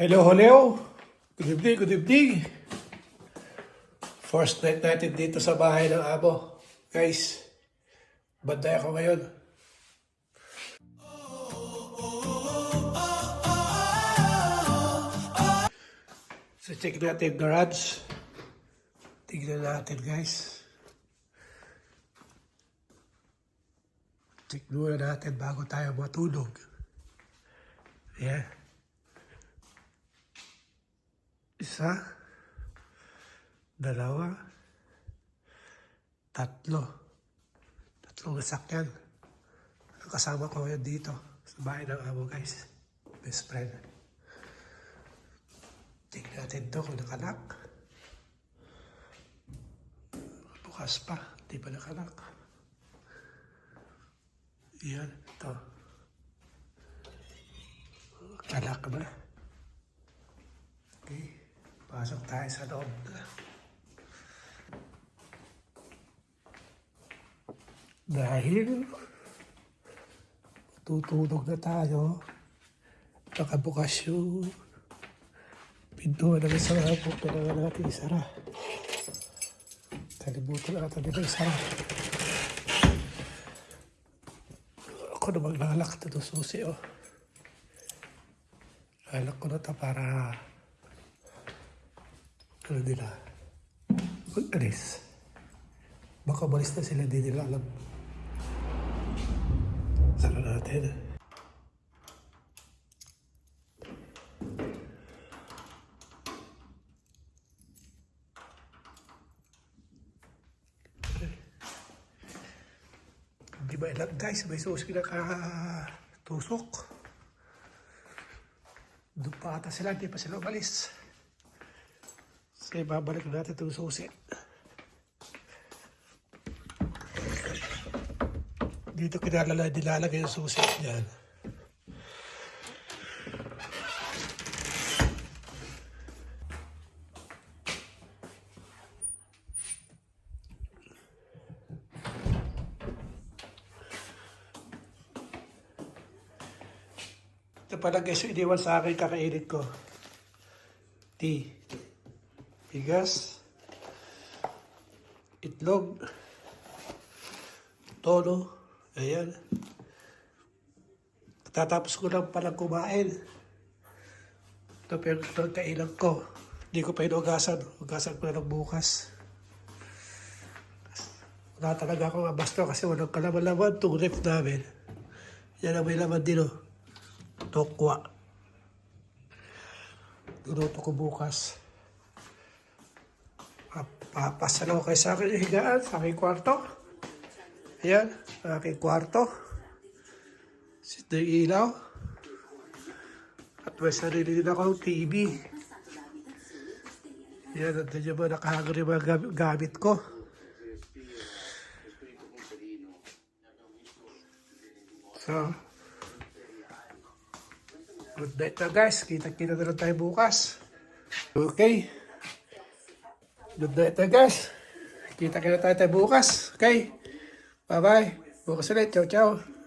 Hello, hello. Good evening, good evening. First night natin dito sa bahay ng amo. Guys, banday ako ngayon. So check natin garage. Tignan natin guys. Check muna natin bago tayo matulog. Yeah. Isa, dalawa, tatlo. Tatlong nasakyan. Ang Kasama ko ngayon dito sa bahay ng amo guys. Best friend. Tingnan natin to kung nakanak. Bukas pa. Di pa nakanak. Yan. Ito. Kanak na. Pasok tayo sa loob. Dahil tutulog na tayo, nakabukas yung pintuan ng isang hapon, kailangan natin isara. Kalimutan na natin dito isara. Ako na maglalak na susi, oh. Lalak ko na ito para ano nila, mag-alis. Baka malis na sila, di nila alam. Sara natin. Di ba ilang guys, may susi nakatusok. Doon pa ata sila, hindi pa sila umalis. Sige, babalik natin itong susi. Dito kinalala, nilalagay yung susi. Yan. Ito pala guys, iniwan sa akin kakainit ko. Tea. Bigas. Itlog. Tono. Ayan. Tatapos ko lang palang kumain. Ito pero ito ang kailang ko. Hindi ko pa inugasan. Ugasan ko na lang bukas. Wala talaga akong abasto kasi walang kalaman-laman itong ref namin. Yan ang may laman din oh. Tokwa. Luto ko bukas. Papasalaw kayo sa akin yung higaan, sa aking kwarto. Ayan, ang aking kwarto. Sito yung ilaw. At may sarili din ako TV. Yan, nandun yung mga nakahagod yung mga gam- gamit ko. So, good night na guys. Kita-kita na lang tayo bukas. Okay. Good night na guys. Kita-kita tayo tayo bukas. Okay. Bye-bye. Bukas ulit. Ciao, ciao.